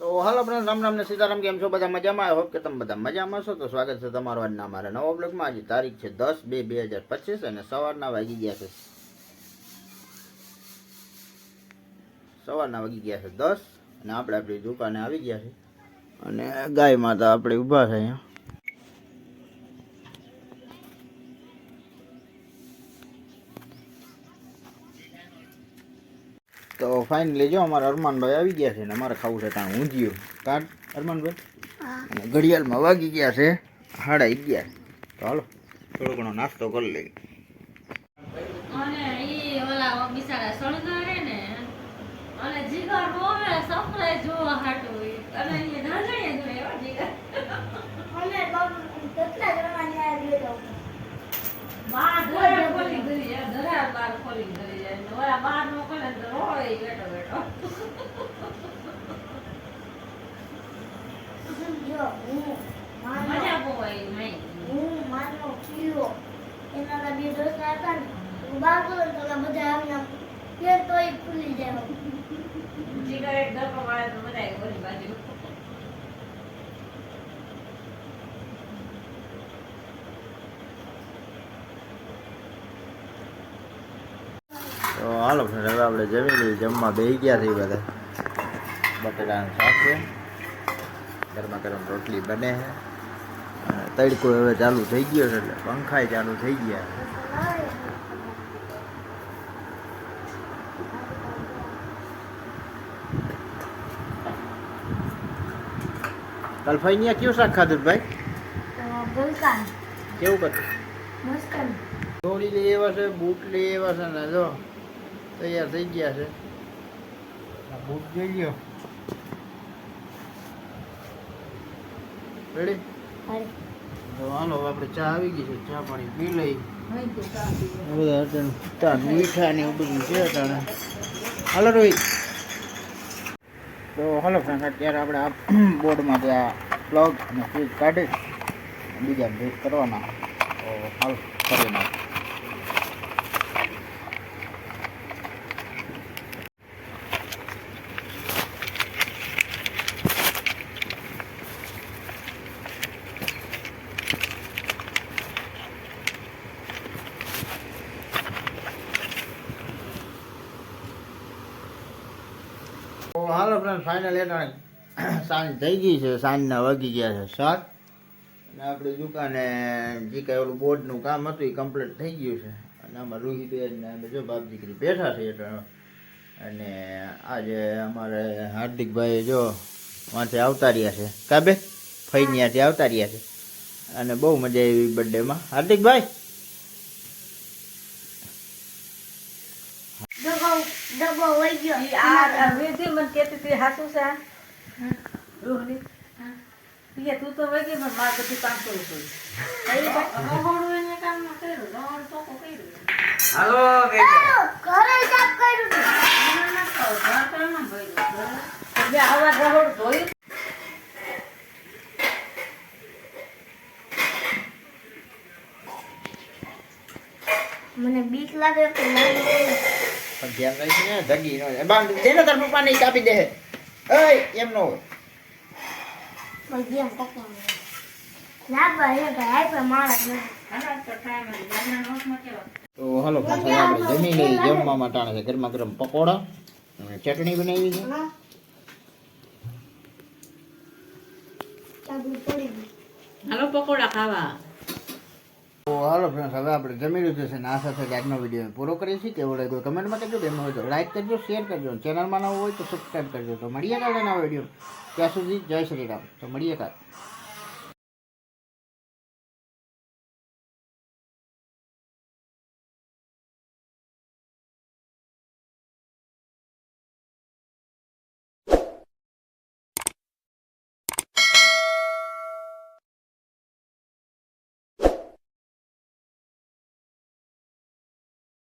તો હાલો રામ રામ ને સીતારામ, કેમ છો? બધા મજામાં? આઈ હોપ કે તમે બધા મજામાં છો તો સ્વાગત છે તમારું આજના અમારા નવા બ્લોગમાં. આજે તારીખ છે દસ બે બે હજાર પચીસ અને સવારના વાગી ગયા છે સવારના વાગી ગયા છે દસ અને આપણે આપણી દુકાને આવી ગયા છે. અને ગાય માતા આપણે ઊભા છે અહીંયા. તો ફાઇનલી જો અમારા અરમાનભાઈ આવી ગયા છે ને અમારે ખાવું છે ત્યાં ઊંધિયું. કાટ અરમાનભાઈ? અને ઘડિયાળમાં વાગી ગયા છે હાડા ગયા. તો હાલો થોડો ઘણો નાસ્તો કરી લઈ અને ને તો રોવે ઈ બેઠો બેઠો. મજા બહુ આવી નહીં. જીગર એક ડબ્બો વાળે તો બધા ઓલી બાજુ. તો હાલો friend, હવે આપણે જમી લઈએ. જમવા બેસી ગયા છે બધા. બટેટાનું શાક છે. ગરમા ગરમ રોટલી બને છે. અને તડકો હવે ચાલુ થઈ ગયો છે એટલે પંખાય ચાલુ થઈ ગયા છે. કાલ ફાઈનિયા કયું શાક ખાધું ભાઈ? કેવું કરતું દોડી લઈ એવા છે બૂટ લઈ એવા છે ને જો. તૈયાર થઈ ગયા છે. આ બૂટ જોઈ ગયો રેડી હાલો. આપણે ચા આવી ગઈ છે. ચા પાણી પી લઈ. બધા ચા મીઠા ને એવું બધું છે અટાણે હાલો રોહિત. તો હાલો ફ્રેન્ડ અત્યારે આપણે આ બોર્ડમાં ત્યાં પ્લગ અને કાઢી બીજા ભેટ કરવાના. તો હાલ કરી નાખ હાલો ફ્રેન્ડ ફાઇનલ એટલે સાંજ થઈ ગઈ છે, સાંજના વાગી ગયા છે સાત. અને આપણી દુકાને જે કાંઈ ઓલું બોર્ડનું કામ હતું એ કમ્પ્લીટ થઈ ગયું છે. અને આમાં રૂહીબેન ને અમે જો બાપ દીકરી બેઠા છે એટલે અને આજે અમારે હાર્દિકભાઈ જો વાંચે આવતા રહ્યા છે કાબે ફઈનિયાથી આવતા રહ્યા છે. અને બહુ મજા આવી બર્થડેમાં હાર્દિકભાઈ? ઈ ગયો આ વિધિ મને કહેતી હતી, હાચું છે આ? રોહની? ઈ તું તો વહી ગઈ, પણ મારે બધું કામ કરવું પડ્યું. રહોડું એને કામ કર્યું, રહોડું તો કર્યું. ના, ના, તો ઘર કામ ન ભર્યું. તો મેં હવાર ધોયું. મને બીક લાગે કે લાગે પણ ધ્યાન રાખી ને ધગી નો જાય. બાંધ દે ને તાર પપ્પાને ઈ કાપી દે એય એમ ન હોય મધ્યમ પકવાનું ના ભાઈ એ ભાઈ પણ મારા હાલો, તો હલો જ. ગામના નોટમાં કેવા? તો હાલો પાછા આપણે જમી લઈ જમવા માટે છે ગરમા ગરમ પકોડા અને ચટણી બનાવી છે હાલો પકોડા ખાવા હાલો ફ્રેન્ડ્સ હવે આપણે જમી લીધું છે ને આ સાથે આજનો વીડિયો પૂરો કરીએ છીએ. કેવો લાગ્યો કમેન્ટમાં કહેજો ગેમ હોય તો લાઇક કરજો શેર કરજો. ચેનલમાં નવું હોય તો સબસ્ક્રાઈબ કરજો. તો મળીએ કાલે નવા વીડિયો ત્યાં સુધી જય શ્રી રામ. તો મળીએ કાલે.